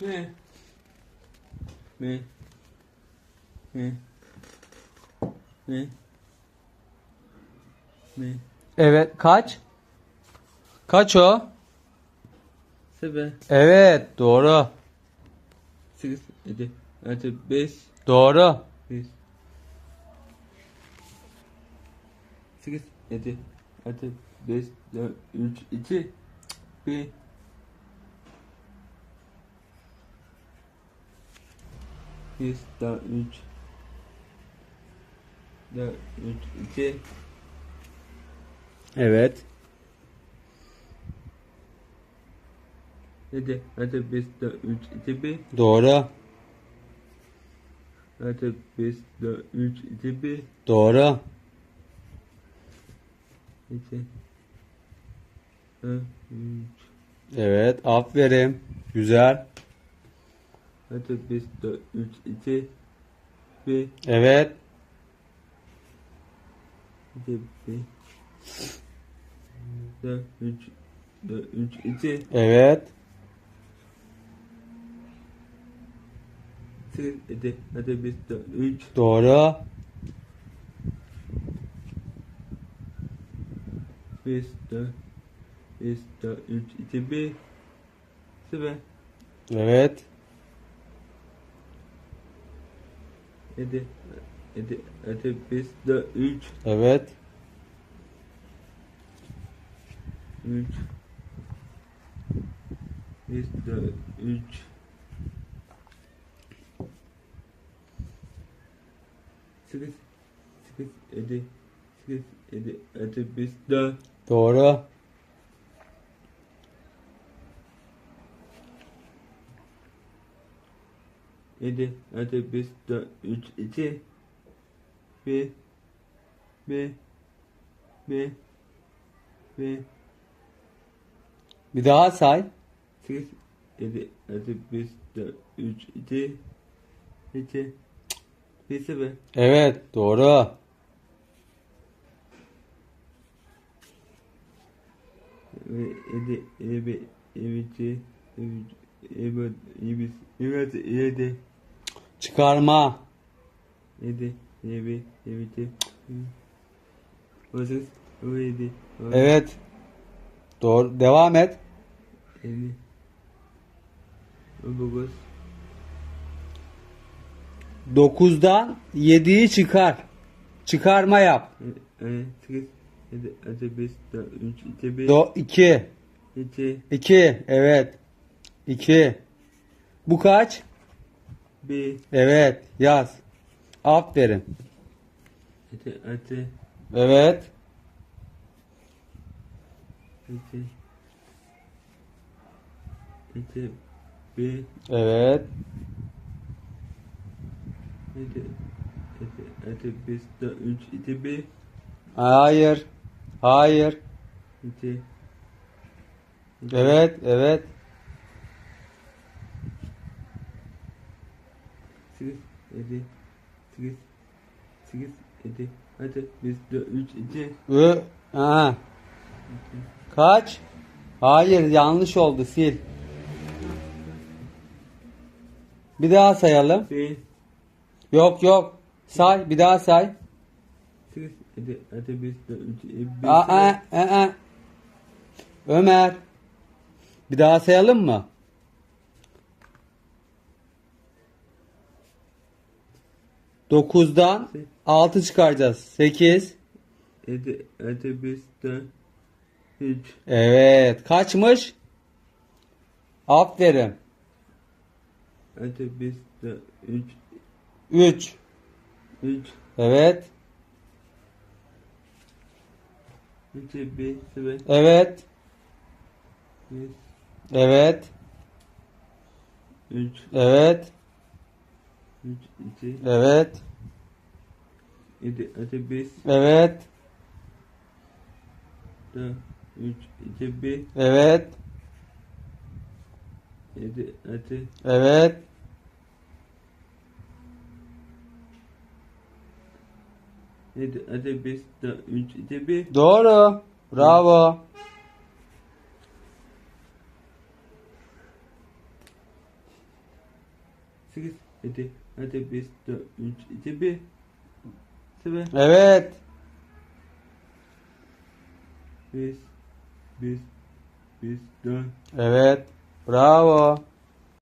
Ne? Ne? Ne? Ne? Ne? Evet kaç? Kaç o? Sebe. Evet doğru. Sekiz. Yedi. Altı. Beş. Doğru. Beş. Sekiz. Yedi. Altı. Beş. Dört. Üç. iki. Bir. Bir. Dört. Üç. Dört. Üç. iki. Evet. Yedi. Altı. Beş. Dört. Üç. iki. Bir. Doğru. Altı. Beş. Dört. Üç. iki. Bir. Doğru. İki. Dört. Üç. Evet aferin. Güzel. Altı. Beş. Dört. Üç. iki. Bir. Evet. İki. Bir. Dört. Üç. Dört. Üç. iki. Evet. Sekiz. Yedi. Altı. Beş. Dört. Üç. Doğru. Beş. Dört. Beş. Dört. Üç. iki. Bir. Sıfır. Evet. Yedi. Yedi. Altı. Beş. Dört. Üç. Evet. Üç. Beş. Dört. Üç. Sekiz. Sekiz. Yedi. Sekiz. Yedi. Altı. Beş. Dört. Doğru. Yedi. Altı. Beş. Dört. Üç. iki. Bir. Bir. Bir. Bir. Bir daha say. Sekiz. Yedi. Altı. Beş. Dört. Üç. iki. İki. Bir sıfır. Evet doğru. ve yedi, yedi, bir, yedi, iki, yedi, Çıkarma. yedi, yedi, bir, yedi, iki, yedi, on sekiz, on yedi, on Evet. Doğru. Devam et. yedi, on dokuz, 9'dan 7'yi çıkar. Çıkarma yap. yedi, sekiz, yedi, altı, beş, dört, üç, iki, bir, Do 2. iki, 2. Evet. 2. Bu kaç? Bir, Evet. Yaz. Aferin. yedi, altı, Evet. iki, iki, bir, Evet. yedi, yedi, altı, beş, dört, üç, iki, bir, Hayır. Hayır. iki, Evet. Evet. Sekiz, yedi, sekiz, sekiz, yedi, hadi biz dört, üç, iki, Ö ha. Kaç? Hayır yanlış oldu sil. Bir daha sayalım. bir, Yok yok. Say bir daha say. sekiz, yedi, hadi biz dört, üç, iki, bir, Aa, aa, aa. Ömer. Bir daha sayalım mı? Dokuzdan altı çıkaracağız. Sekiz. yedi, hadi biz dört, üç, Evet. Kaçmış? Aferin. dört, üç, Üç. üç, Evet. iki, bir, sıfır, Evet. bir, Evet. üç, Evet. üç, iki, Evet. Yedi, hadi biz Evet. dört, üç, iki, bir, Evet. yedi, hadi Evet. yedi, hadi biz dört, üç, iki, bir, Doğru. Bravo. sekiz, yedi, altı, beş, dört, üç, iki, bir. Sıfır. Evet. Beş, beş, beş, dört. Evet. Bravo.